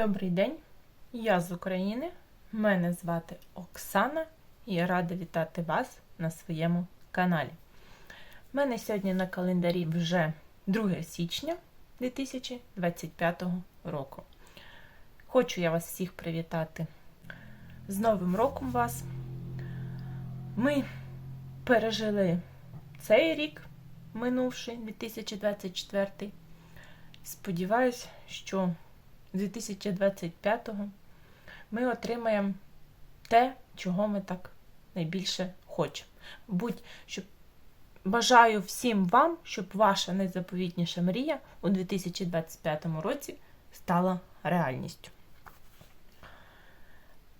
Добрий день, я з України. Мене звати Оксана і я рада вітати вас на своєму каналі. У мене сьогодні на календарі вже 2 січня 2025 року. Хочу я вас всіх привітати з Новим роком вас. Ми пережили цей рік, минувший 2024. Сподіваюсь, що 2025-го ми отримаємо те, чого ми так найбільше хочемо. Будь, щоб бажаю всім вам, щоб ваша найзаповітніша мрія у 2025 році стала реальністю.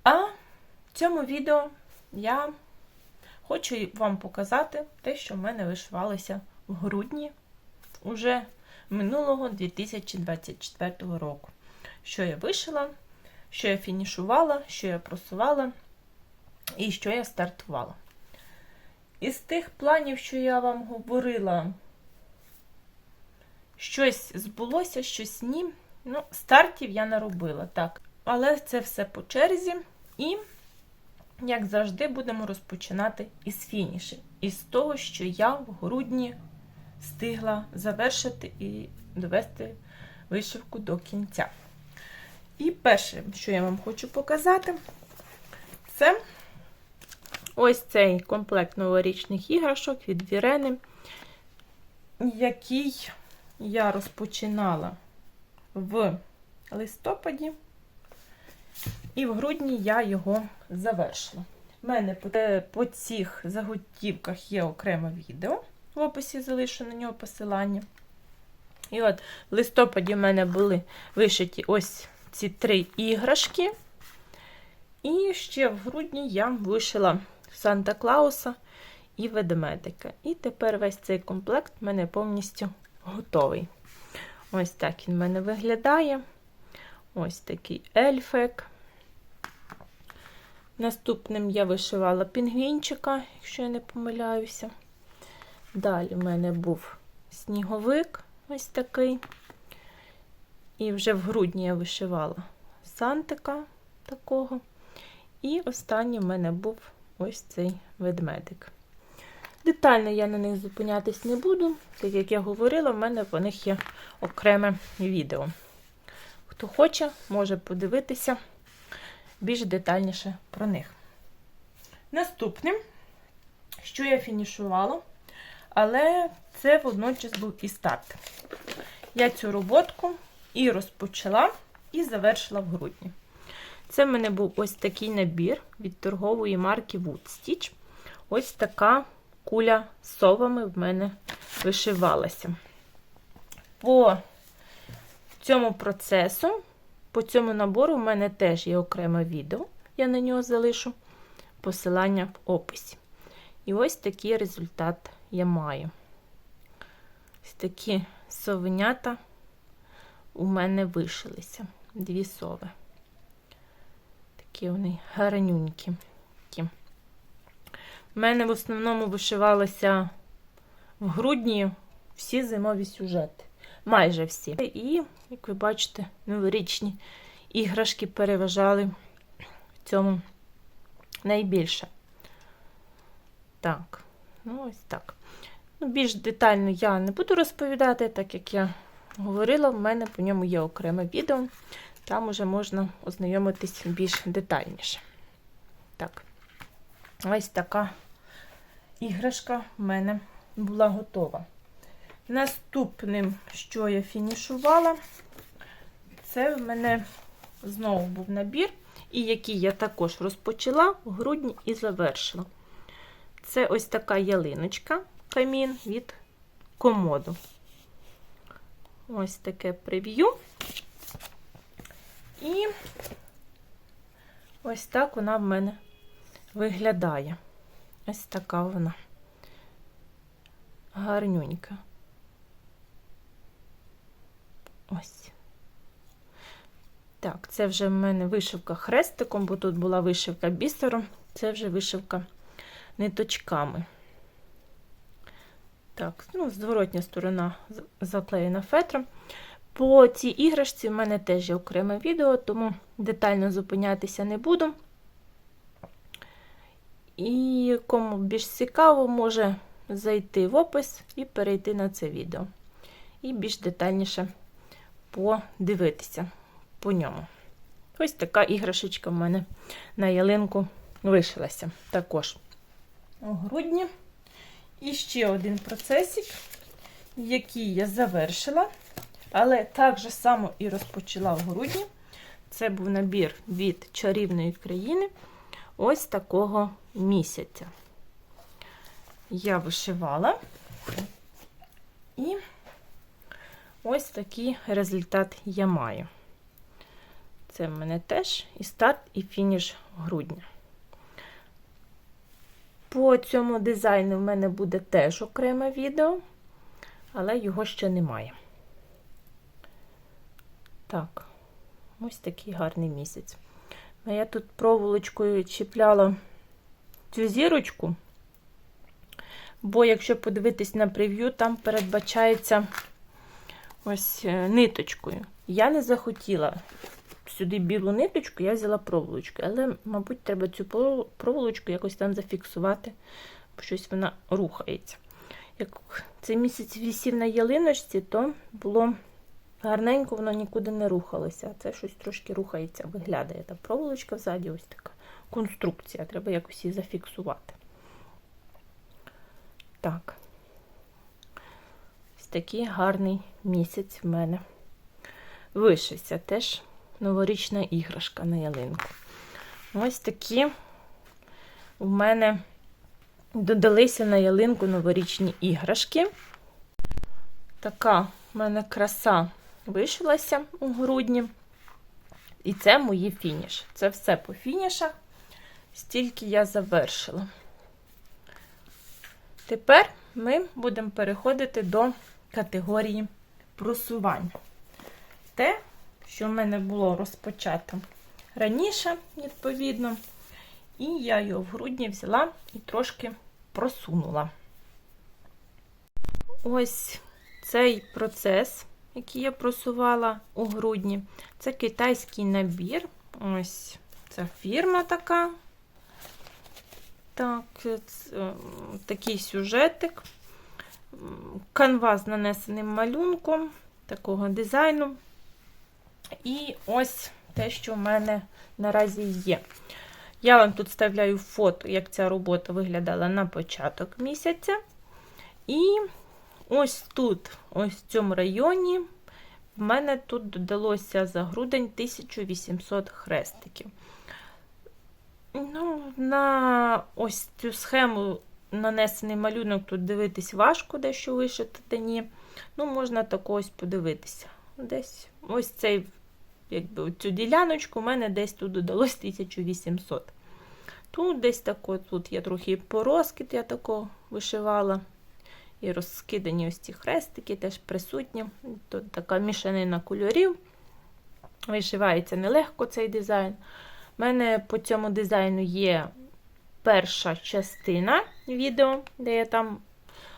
А в цьому відео я хочу вам показати те, що в мене вишивалося в грудні уже минулого 2024 року що я вишила, що я фінішувала, що я просувала і що я стартувала. Із тих планів, що я вам говорила, щось збулося, щось ні. Ну, стартів я не робила, так. Але це все по черзі. І, як завжди, будемо розпочинати із фінішів. Із того, що я в грудні встигла завершити і довести вишивку до кінця. І перше, що я вам хочу показати, це ось цей комплект новорічних іграшок від Вірени, який я розпочинала в листопаді, і в грудні я його завершила. У мене по цих заготівках є окреме відео. В описі залишу на нього посилання. І от в листопаді в мене були вишиті ось ці три іграшки. І ще в грудні я вишила Санта Клауса і ведмедика. І тепер весь цей комплект в мене повністю готовий. Ось так він в мене виглядає. Ось такий ельфик. Наступним я вишивала пінгвінчика, якщо я не помиляюся. Далі в мене був сніговик ось такий. І вже в грудні я вишивала сантика такого. І останній в мене був ось цей ведмедик. Детально я на них зупинятись не буду, так як я говорила, в мене по них є окреме відео. Хто хоче, може подивитися більш детальніше про них. Наступним, що я фінішувала, але це водночас був і старт. Я цю роботку і розпочала, і завершила в грудні. Це в мене був ось такий набір від торгової марки Woodstitch. Ось така куля з совами в мене вишивалася. По цьому процесу, по цьому набору, в мене теж є окреме відео, я на нього залишу посилання в описі. І ось такий результат я маю. Ось такі совенята у мене вишилися дві сови. Такі вони гарнюнькі. У мене в основному вишивалися в грудні всі зимові сюжети. Майже всі. І, як ви бачите, новорічні іграшки переважали в цьому найбільше. Так, ну ось так. Ну, Більш детально я не буду розповідати, так як я говорила, в мене по ньому є окреме відео, там уже можна ознайомитись більш детальніше. Так, ось така іграшка в мене була готова. Наступним, що я фінішувала, це в мене знову був набір, і який я також розпочала в грудні і завершила. Це ось така ялиночка камін від комоду. Ось таке прев'ю. І ось так вона в мене виглядає. Ось така вона гарнюнька. Ось. Так, це вже в мене вишивка хрестиком, бо тут була вишивка бісером, це вже вишивка ниточками. Так, ну, зворотня сторона заклеєна фетром. По цій іграшці в мене теж є окреме відео, тому детально зупинятися не буду. І кому більш цікаво, може зайти в опис і перейти на це відео. І більш детальніше подивитися по ньому. Ось така іграшечка в мене на ялинку вишилася також у грудні. І ще один процесик, який я завершила, але так же само і розпочала в грудні. Це був набір від чарівної країни ось такого місяця. Я вишивала, і ось такий результат я маю. Це в мене теж і старт, і фініш грудня. По цьому дизайну в мене буде теж окреме відео, але його ще немає. Так, ось такий гарний місяць. А я тут проволочкою чіпляла цю зірочку, бо, якщо подивитись на прев'ю, там передбачається ось е, ниточкою. Я не захотіла сюди білу ниточку, я взяла проволочку. Але, мабуть, треба цю проволочку якось там зафіксувати, бо щось вона рухається. Як цей місяць вісів на ялиночці, то було гарненько, воно нікуди не рухалося. А це щось трошки рухається, виглядає. Та проволочка ззаді, ось така конструкція. Треба якось її зафіксувати. Так. Ось такий гарний місяць в мене. Вишився теж новорічна іграшка на ялинку. Ось такі у мене додалися на ялинку новорічні іграшки. Така в мене краса вишилася у грудні. І це мої фініш. Це все по фінішах, стільки я завершила. Тепер ми будемо переходити до категорії просування. Те, що в мене було розпочато раніше, відповідно. І я його в грудні взяла і трошки просунула. Ось цей процес, який я просувала у грудні, це китайський набір. Ось ця фірма така. Так, це, такий сюжетик. Канва з нанесеним малюнком такого дизайну. І ось те, що в мене наразі є. Я вам тут вставляю фото, як ця робота виглядала на початок місяця. І ось тут, ось в цьому районі, в мене тут додалося за грудень 1800 хрестиків. Ну, На ось цю схему нанесений малюнок, тут дивитись важко, дещо вишити, та ні. Ну, можна також подивитися. Десь ось цей якби цю діляночку у мене десь тут додалось 1800. Тут десь тако, тут я трохи порозкид, я тако вишивала. І розкидані ось ці хрестики теж присутні. Тут така мішанина кольорів. Вишивається нелегко цей дизайн. У мене по цьому дизайну є перша частина відео, де я там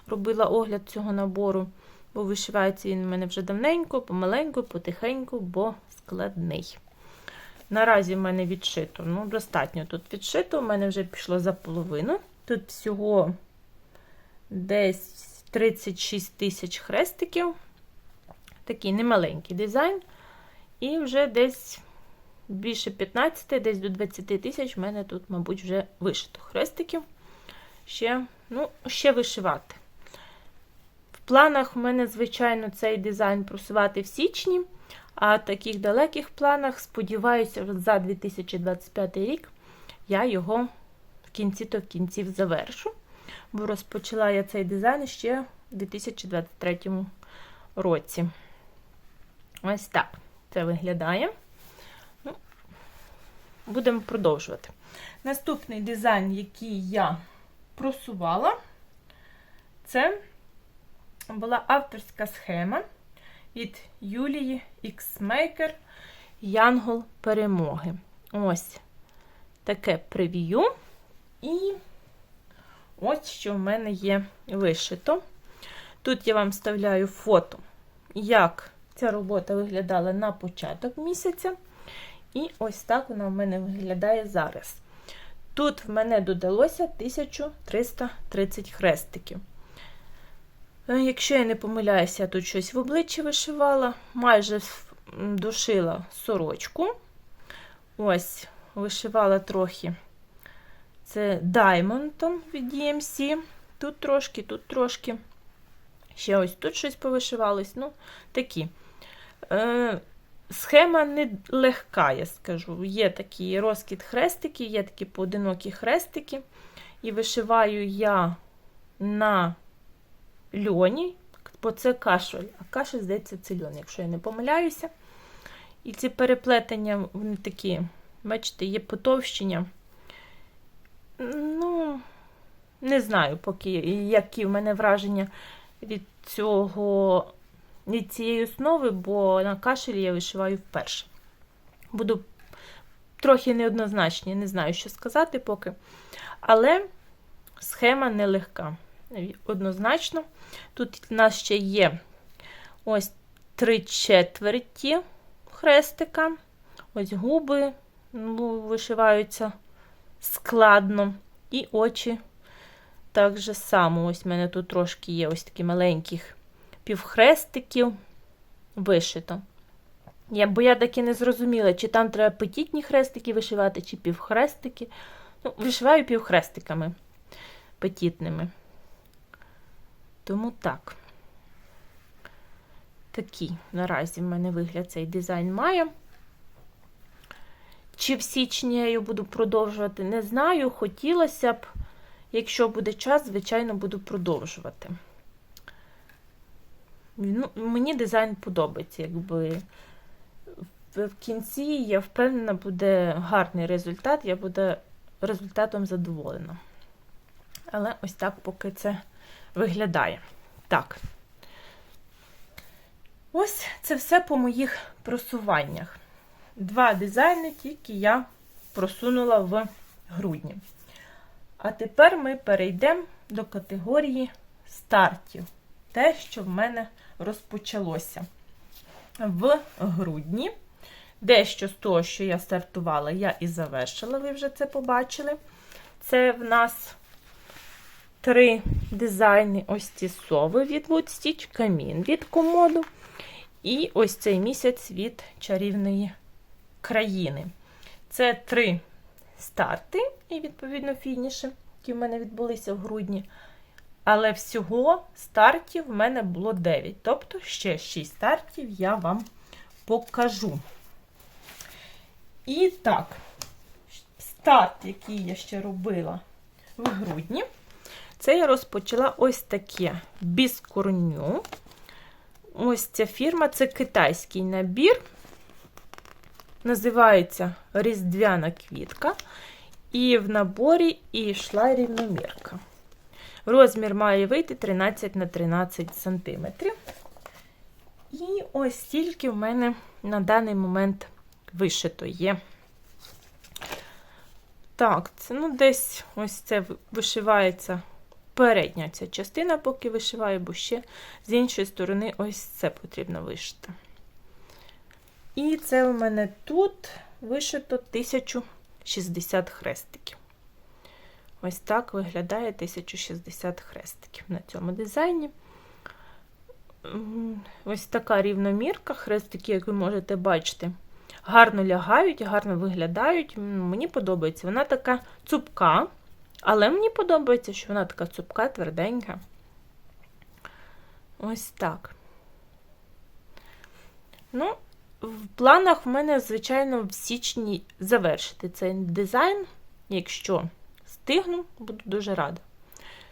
робила огляд цього набору, бо вишивається він у мене вже давненько, помаленьку, потихеньку, бо складний. Наразі в мене відшито, ну, достатньо тут відшито, у мене вже пішло за половину. Тут всього десь 36 тисяч хрестиків. Такий немаленький дизайн. І вже десь більше 15, десь до 20 тисяч в мене тут, мабуть, вже вишито хрестиків. Ще, ну, ще вишивати. В планах в мене, звичайно, цей дизайн просувати в січні. А таких далеких планах, сподіваюся, за 2025 рік я його в кінці то кінців завершу. Бо розпочала я цей дизайн ще в 2023 році. Ось так це виглядає. Ну, Будемо продовжувати. Наступний дизайн, який я просувала, це була авторська схема від Юлії Xmaker Янгол перемоги. Ось таке прев'ю. І ось що в мене є вишито. Тут я вам вставляю фото, як ця робота виглядала на початок місяця. І ось так вона в мене виглядає зараз. Тут в мене додалося 1330 хрестиків. Е, Якщо я не помиляюся, я тут щось в обличчі вишивала, майже м, дошила сорочку. Ось, вишивала трохи. Це даймонтом від DMC. Тут трошки, тут трошки. Ще ось тут щось повишивалось. Ну, такі. Е, Схема не легка, я скажу. Є такий розкид хрестиків, є такі поодинокі хрестики. І вишиваю я на льоні, бо це кашель. А кашель, здається, це льон, якщо я не помиляюся. І ці переплетення, вони такі, бачите, є потовщення. Ну, не знаю, поки які в мене враження від цього від цієї основи, бо на кашелі я вишиваю вперше. Буду трохи неоднозначні, не знаю, що сказати поки. Але схема нелегка. Однозначно. Тут у нас ще є ось три четверті хрестика. Ось губи ну, вишиваються складно. І очі так же само. Ось в мене тут трошки є ось такі маленьких півхрестиків вишито. Я, бо я таки не зрозуміла, чи там треба петітні хрестики вишивати, чи півхрестики. Ну, вишиваю півхрестиками петітними. Тому так. Такий наразі в мене вигляд цей дизайн має. Чи в січні я його буду продовжувати, не знаю. Хотілося б, якщо буде час, звичайно, буду продовжувати. Ну, Мені дизайн подобається, якби в кінці, я впевнена, буде гарний результат, я буду результатом задоволена. Але ось так поки це виглядає. Так. Ось це все по моїх просуваннях. Два дизайни тільки я просунула в грудні. А тепер ми перейдемо до категорії стартів. Те, що в мене розпочалося в грудні. Дещо з того, що я стартувала, я і завершила, ви вже це побачили. Це в нас три дизайни: ось ці сови від Wood Stitch, камін від комоду. І ось цей місяць від чарівної країни. Це три старти, і, відповідно, фініші, які в мене відбулися в грудні. Але всього стартів в мене було 9. Тобто ще 6 стартів я вам покажу. І так, старт, який я ще робила в грудні, це я розпочала ось таке біскорню. Ось ця фірма це китайський набір. Називається Різдвяна квітка. І в наборі і йшла рівномірка. Розмір має вийти 13 на 13 см. І ось стільки в мене на даний момент вишито є. Так, це ну десь ось це вишивається передня ця частина, поки вишиваю, бо ще з іншої сторони, ось це потрібно вишити. І це у мене тут вишито 1060 хрестиків. Ось так виглядає 1060 хрестиків на цьому дизайні. Ось така рівномірка, хрестики, як ви можете бачити, гарно лягають, гарно виглядають. Мені подобається. Вона така цупка, але мені подобається, що вона така цупка, тверденька. Ось так. Ну, в планах в мене, звичайно, в січні завершити цей дизайн, якщо встигну, буду дуже рада,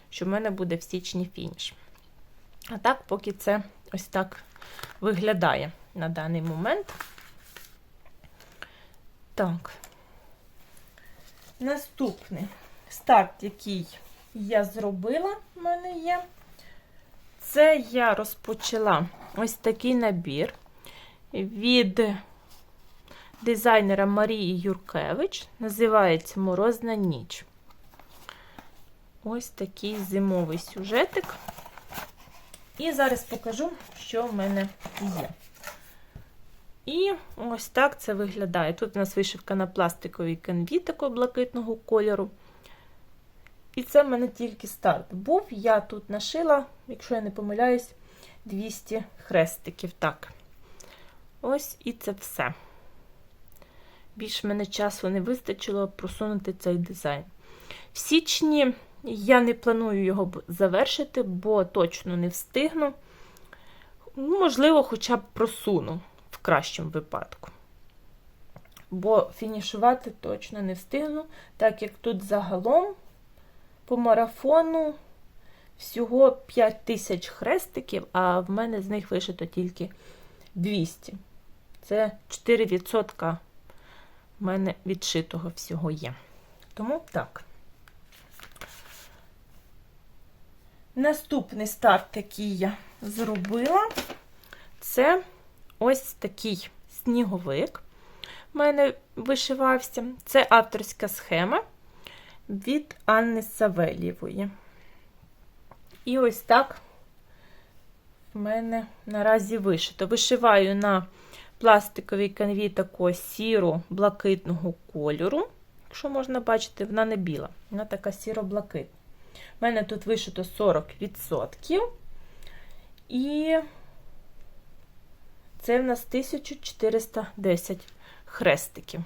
що в мене буде в січні фініш. А так, поки це ось так виглядає на даний момент. Так, наступний старт, який я зробила, в мене є. Це я розпочала ось такий набір від дизайнера Марії Юркевич. Називається Морозна ніч. Ось такий зимовий сюжетик. І зараз покажу, що в мене є. І ось так це виглядає. Тут у нас вишивка на пластиковій канві такого блакитного кольору. І це в мене тільки старт був. Я тут нашила, якщо я не помиляюсь, 200 хрестиків. Так. Ось і це все. Більш мене часу не вистачило просунути цей дизайн. В січні я не планую його завершити, бо точно не встигну. Ну, Можливо, хоча б просуну в кращому випадку. Бо фінішувати точно не встигну, так як тут загалом по марафону всього 5 тисяч хрестиків, а в мене з них вишито тільки 200. Це 4% в мене відшитого всього є. Тому так. Наступний старт, який я зробила, це ось такий сніговик. У мене вишивався. Це авторська схема від Анни Савелєвої. І ось так в мене наразі вишито. Вишиваю на пластиковій канві такого сіро-блакитного кольору. Якщо можна бачити, вона не біла, вона така сіро-блакитна. У мене тут вишито 40%. І це в нас 1410 хрестиків.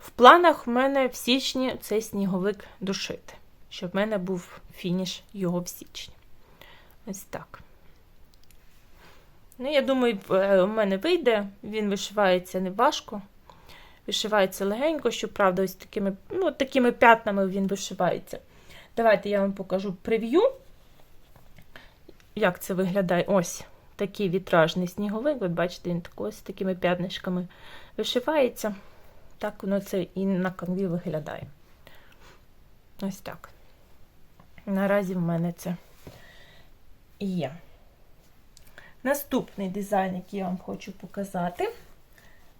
В планах в мене в січні цей сніговик душити, щоб в мене був фініш його в січні. Ось так. Ну, я думаю, у мене вийде, він вишивається неважко. Вишивається легенько, щоправда, ось такими ну, такими п'ятнами він вишивається. Давайте я вам покажу прев'ю. Як це виглядає? Ось такий вітражний сніговик. Ви бачите, він ось такими п'ятнишками вишивається. Так воно це і на канві виглядає. Ось так. Наразі в мене це є. Наступний дизайн, який я вам хочу показати,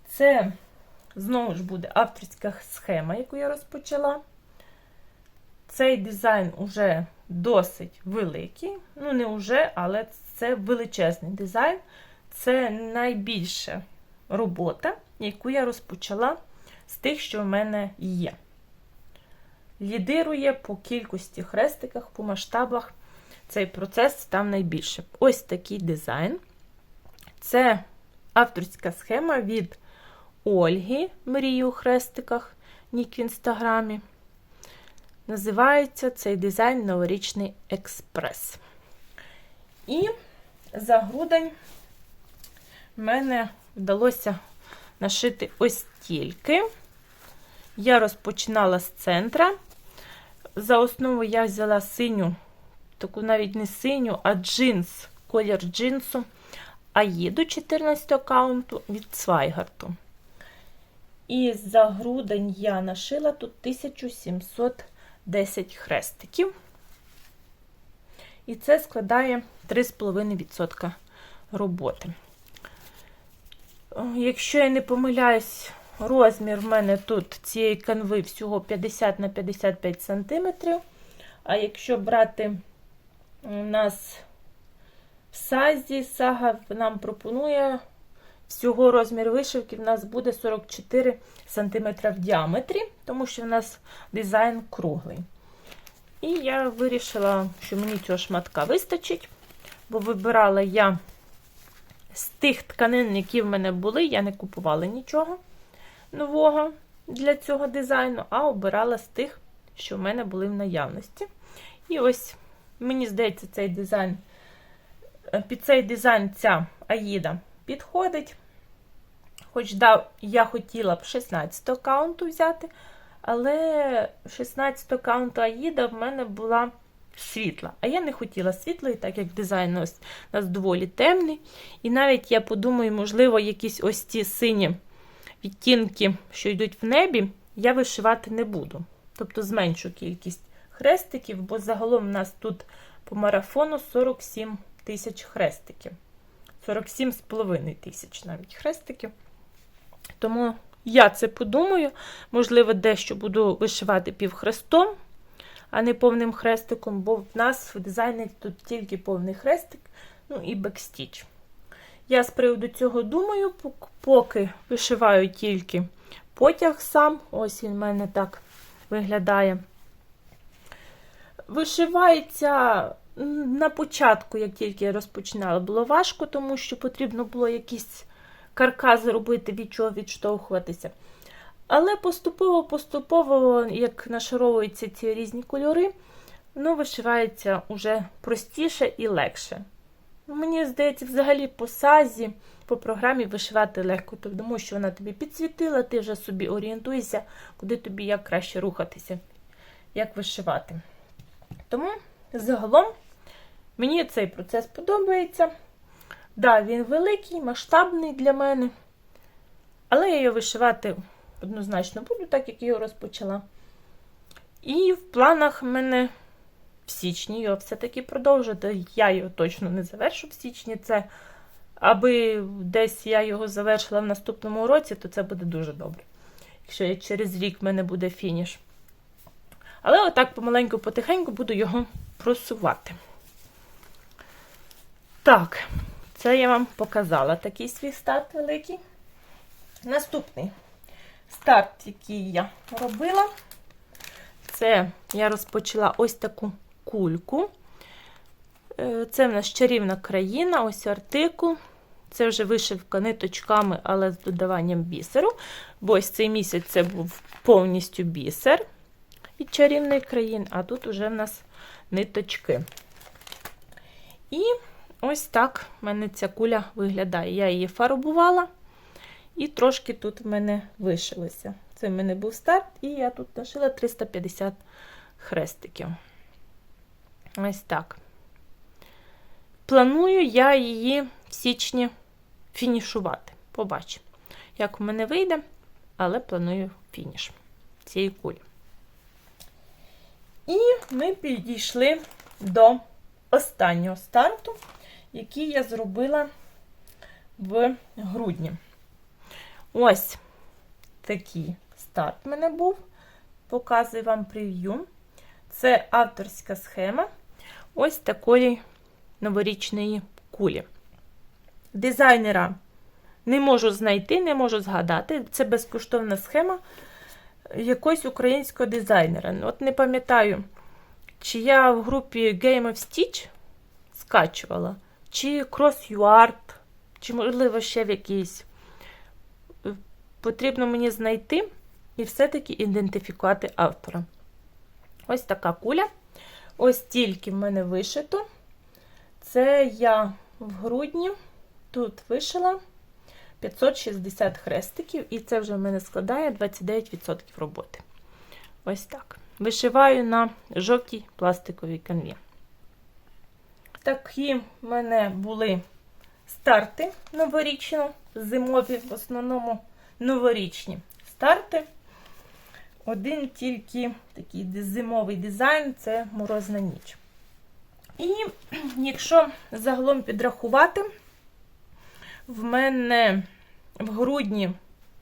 це знову ж буде авторська схема, яку я розпочала. Цей дизайн уже досить великий. Ну, не уже, але це величезний дизайн. Це найбільша робота, яку я розпочала з тих, що в мене є. Лідирує по кількості хрестиках, по масштабах. Цей процес там найбільше. Ось такий дизайн. Це авторська схема від Ольги Мрію у хрестиках, нік в інстаграмі. Називається цей дизайн Новорічний експрес. І за грудень в мене вдалося нашити ось тільки. Я розпочинала з центра. За основу я взяла синю, таку навіть не синю, а джинс, колір джинсу Аїду 14 аккаунту від Свайгарту. І за грудень я нашила тут 1710 хрестиків. І це складає 3,5% роботи. Якщо я не помиляюсь, розмір в мене тут цієї канви всього 50 на 55 см. А якщо брати у нас в сазі, сага нам пропонує всього розмір вишивки в нас буде 44 см в діаметрі, тому що в нас дизайн круглий. І я вирішила, що мені цього шматка вистачить, бо вибирала я з тих тканин, які в мене були, я не купувала нічого нового для цього дизайну, а обирала з тих, що в мене були в наявності. І ось, мені здається, цей дизайн, е, під цей дизайн ця Аїда підходить. Хоч да, я хотіла б 16 аккаунту взяти, але 16 аккаунту Аїда в мене була світла. А я не хотіла світлої, так як дизайн ось у нас доволі темний. І навіть я подумаю, можливо, якісь ось ці сині відтінки, що йдуть в небі, я вишивати не буду. Тобто зменшу кількість хрестиків, бо загалом у нас тут по марафону 47 тисяч хрестиків. 47,5 тисяч навіть хрестиків. Тому я це подумаю. Можливо, дещо буду вишивати півхрестом, а не повним хрестиком, бо в нас в дизайні тут тільки повний хрестик, ну і бекстіч. Я з приводу цього думаю, поки вишиваю тільки потяг сам. Ось він в мене так виглядає. Вишивається на початку, як тільки я розпочинала, було важко, тому що потрібно було якийсь каркас зробити, від чого відштовхуватися. Але поступово-поступово, як нашаровуються ці різні кольори, воно вишивається уже простіше і легше. Мені здається, взагалі по сазі, по програмі вишивати легко, тому що вона тобі підсвітила, ти вже собі орієнтуєшся, куди тобі як краще рухатися, як вишивати. Тому загалом мені цей процес подобається. Да, він великий, масштабний для мене, але я його вишивати однозначно буду, так як я його розпочала. І в планах мене в січні його все-таки продовжити. Я його точно не завершу в січні. Це аби десь я його завершила в наступному році, то це буде дуже добре. Якщо через рік в мене буде фініш. Але отак помаленьку, потихеньку буду його просувати. Так, це я вам показала такий свій старт великий. Наступний старт, який я робила, це я розпочала ось таку кульку. Е, Це в нас чарівна країна, ось артикул. Це вже вишивка ниточками, але з додаванням бісеру. Бо ось цей місяць це був повністю бісер від чарівної країни, а тут вже в нас ниточки. І ось так в мене ця куля виглядає. Я її фарбувала, і трошки тут в мене вишилося. Це в мене був старт, і я тут нашила 350 хрестиків. Ось так. Планую я її в січні фінішувати. Побачимо, як в мене вийде, але планую фініш цієї кулі. І ми підійшли до останнього старту, який я зробила в грудні. Ось такий старт в мене був. Показую вам прев'ю. Це авторська схема ось такої новорічної кулі. Дизайнера не можу знайти, не можу згадати. Це безкоштовна схема якогось українського дизайнера. От не пам'ятаю, чи я в групі Game of Stitch скачувала, чи Cross UArt, чи, можливо, ще в якійсь. Потрібно мені знайти і все-таки ідентифікувати автора. Ось така куля. Ось тільки в мене вишито. Це я в грудні тут вишила 560 хрестиків, і це вже в мене складає 29% роботи. Ось так. Вишиваю на жовтій пластиковій канві. Такі в мене були старти новорічно, зимові, в основному новорічні старти. Один тільки такий зимовий дизайн це морозна ніч. І якщо загалом підрахувати, в мене в грудні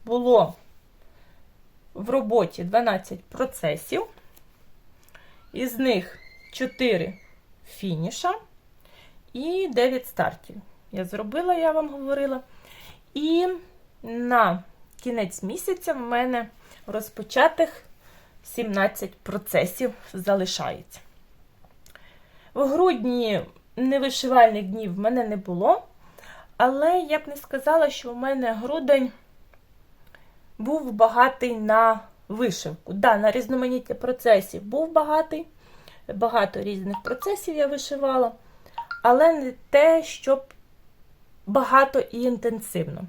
було в роботі 12 процесів, із них 4 фініша і 9 стартів. Я зробила, я вам говорила. І на кінець місяця в мене розпочатих 17 процесів залишається. В грудні невишивальних днів в мене не було, але я б не сказала, що в мене грудень був багатий на вишивку. Да, на різноманіття процесів був багатий, багато різних процесів я вишивала, але не те, щоб багато і інтенсивно.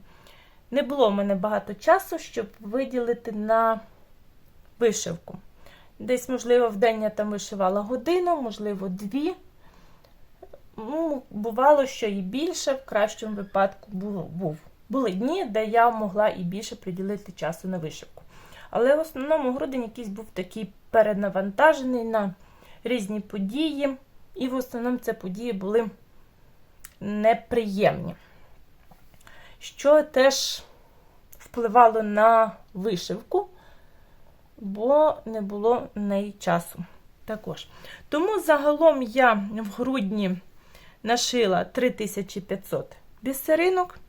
Не було в мене багато часу, щоб виділити на вишивку. Десь, можливо, в день я там вишивала годину, можливо, дві. Ну, Бувало, що і більше, в кращому випадку був. Були дні, де я могла і більше приділити часу на вишивку. Але в основному грудень якийсь був такий перенавантажений на різні події. І в основному це події були неприємні. Що теж впливало на вишивку, бо не було неї часу також. Тому загалом я в грудні нашила 3500 бісеринок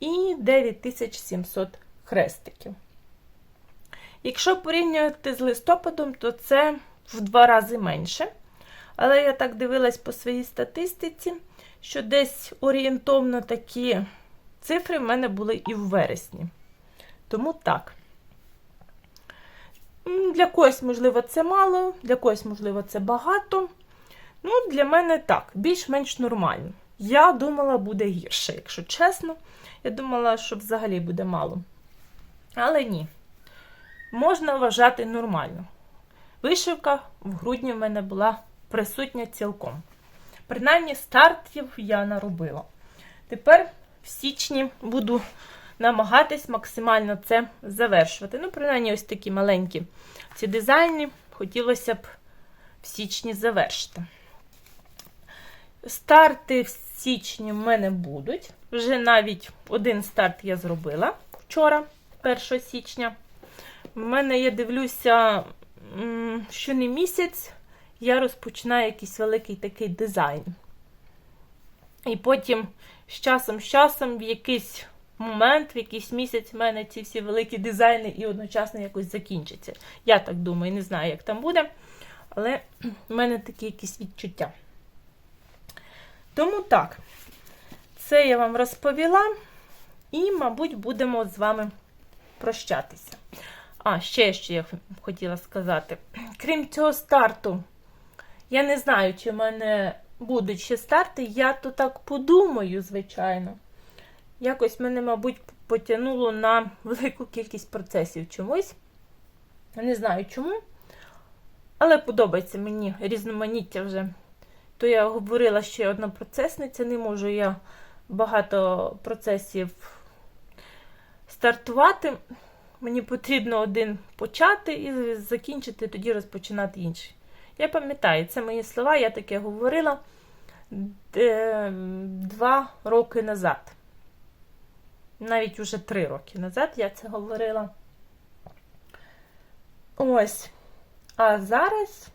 і 9700 хрестиків. Якщо порівнювати з листопадом, то це в два рази менше. Але я так дивилась по своїй статистиці, що десь орієнтовно такі цифри в мене були і в вересні. Тому так. Для когось, можливо, це мало, для когось, можливо, це багато. Ну, для мене так, більш-менш нормально. Я думала, буде гірше, якщо чесно. Я думала, що взагалі буде мало. Але ні. Можна вважати нормально. Вишивка в грудні в мене була присутня цілком. Принаймні, стартів я наробила. Тепер в січні буду намагатись максимально це завершувати. Ну, принаймні, ось такі маленькі ці дизайни хотілося б в січні завершити. Старти в січні в мене будуть. Вже навіть один старт я зробила вчора, 1 січня. У мене, я дивлюся, що не місяць я розпочинаю якийсь великий такий дизайн. І потім з часом, з часом, в якийсь момент, в якийсь місяць, в мене ці всі великі дизайни і одночасно якось закінчаться. Я так думаю, не знаю, як там буде, але в мене такі якісь відчуття. Тому так, це я вам розповіла, і, мабуть, будемо з вами прощатися. А, ще що я хотіла сказати. Крім цього старту, я не знаю, чи в мене будуть ще старти. Я то так подумаю, звичайно. Якось мене, мабуть, потягнуло на велику кількість процесів чомусь. Не знаю чому. Але подобається мені різноманіття вже. То я говорила, що я однопроцесниця, не можу я багато процесів стартувати. Мені потрібно один почати і закінчити, тоді розпочинати інший. Я пам'ятаю, це мої слова, я таке говорила е, два роки назад. Навіть уже три роки назад я це говорила. Ось. А зараз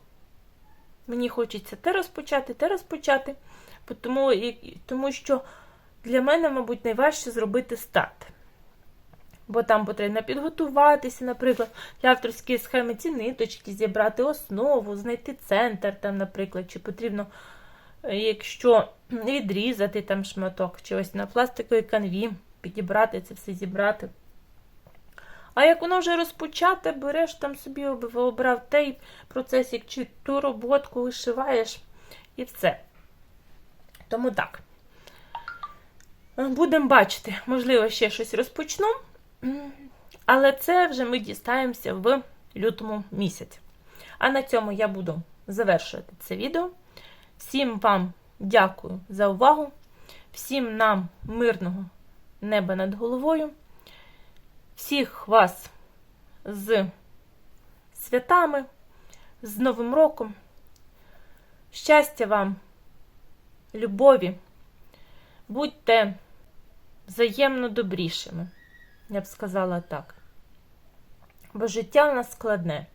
мені хочеться те розпочати, те розпочати, тому, тому що для мене, мабуть, найважче зробити старт. Бо там потрібно підготуватися, наприклад, для авторської схеми ці ниточки, зібрати основу, знайти центр, там, наприклад, чи потрібно, якщо відрізати там шматок, чи ось на пластиковій канві, підібрати це все зібрати. А як воно вже розпочате, береш там собі обрав той процесик, чи ту роботку вишиваєш, і все. Тому так. Будемо бачити, можливо, ще щось розпочну. Але це вже ми дістаємося в лютому місяці. А на цьому я буду завершувати це відео. Всім вам дякую за увагу. Всім нам мирного неба над головою. Всіх вас з святами, з Новим роком. Щастя вам, любові. Будьте взаємно добрішими. Я б сказала так. Бо життя в нас складне.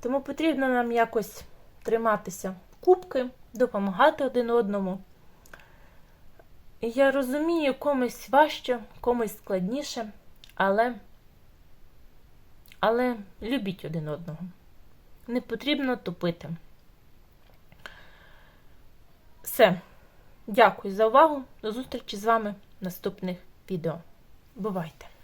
Тому потрібно нам якось триматися кубки, допомагати один одному. І я розумію, комусь важче, комусь складніше, але, але любіть один одного. Не потрібно тупити. Все. Дякую за увагу. До зустрічі з вами в наступних відео. Бувайте!